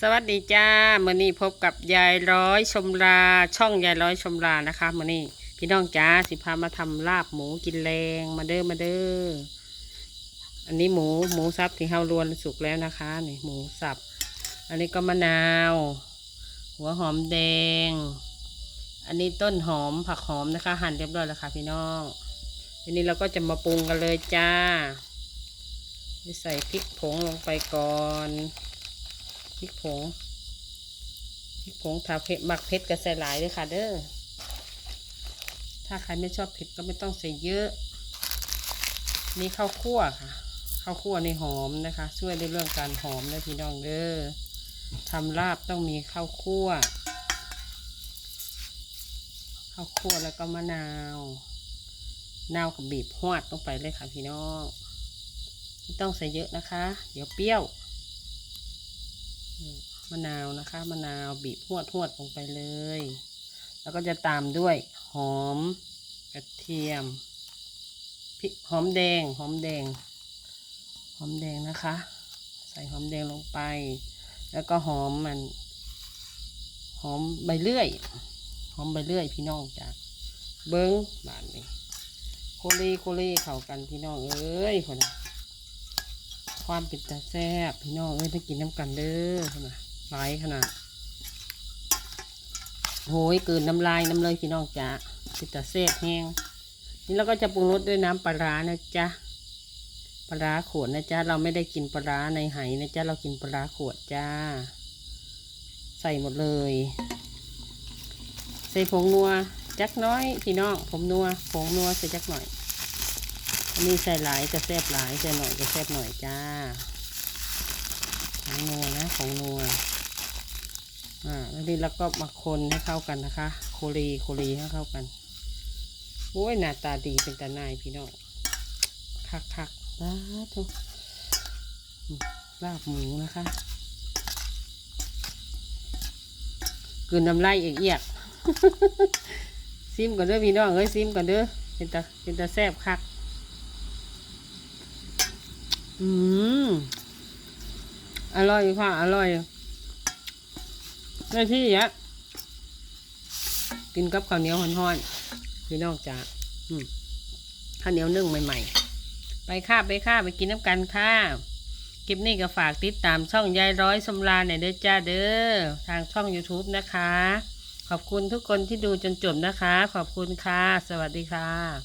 สวัสดีจ้ามื่อนี้พบกับยายร้อยชมราช่องยายร้อยชมรานะคะมื่อนี้พี่น้องจ้าสิพามาทำลาบหมูกินแรงมาเด้อมาเด้ออันนี้หมูหมูสับที่เฮารวนสุกแล้วนะคะนี่หมูสับ อันนี้ก็มะนาว หัวหอมแดง อันนี้ต้นหอมผักหอมนะคะ หั่นเรียบร้อยแล้วค่ะพี่น้องทีนี้เราก็จะมาปรุงกันเลยจ้าใส่พริกผงลงไปก่อน พริกผงพริกผงถ้าเผ็ดมักเผ็ดก็ใส่หลายเลยค่ะ เด้อถ้าใครไม่ชอบเผ็ดก็ไม่ต้องใส่เยอะ นี่ข้าวคั่วค่ะข้าวคั่วในหอมนะคะ ช่วยในเรื่องการหอมนะพี่น้องเด้อทำลาบต้องมีข้าวคั่วข้าวคั่วแล้วก็มะนาวนาวกับบีบหวดลงไปเลยค่ะพี่น้องไม่ต้องใส่เยอะนะคะ เดี๋ยวเปรี้ยว มะนาวนะคะมะนาวบีบหวดหวดลงไปเลย แล้วก็จะตามด้วยหอมกระเทียมพริกหอมแดงหอมแดง หอมแดงนะคะ ใส่หอมแดงลงไป แล้วก็หอมมันหอมใบเลื่อย หอมใบเลื่อยพี่น้องจ้ะเบิ้งบานนี้โคล่โคล่เข้ากันพี่น้องเอ้ยคนนะ ความเป็นตาแซ่บพี่น้องเอ้ยมากินน้ำกันเด้อขนาดหลายขนาดโหยเกินน้ำลายน้ำเลยพี่น้องจ้ะเป็นตาแซ่บแห้งนี่เราก็จะปรุงรสด้วยน้ำปลาร้านะจ๊ะปลาร้าขวดนะจ๊ะเราไม่ได้กินปลาร้าในไหนะจ๊ะเรากินปลาร้าขวดจ้า ใส่หมดเลย ใส่ผงนัวจักน้อยพี่น้องผมนัวผงนัวใส่จักหน่อย อันนี้ใส่หลายจะแซ่บหลายใส่หน่อยจะแซ่บหน่อยจ้าของนัวนะของนัวอ่าแล้วนี่เราก็มาคนให้เข้ากันนะคะ โคลีโคลีให้เข้ากันโอ้ยหน้าตาดีเป็นตาหนายพี่น้องคักคักลาทุกลาบหมูนะคะกืนน้ำลายเอียกเอียกซิมก่อนเด้อพี่น้องเอ้ยซิมก่อนเด้อเป็นตาเป็นตาแซ่บคัก อืม อร่อยค่ะ อร่อยได้ที่ยะกินกับข้าวเหนียวห่อนๆพี่น้องจ๋าข้าวเหนียวนึ่งใหม่ๆ ไปค่าไปค่าไปกินน้ำกันค่ะคลิปนี้ก็ฝากติดตามช่องยายร้อยสมราเนี่ยเด้อจ้าเด้อทางช่อง YouTube นะคะ ขอบคุณทุกคนที่ดูจนจบนะคะ ขอบคุณค่ะ สวัสดีค่ะ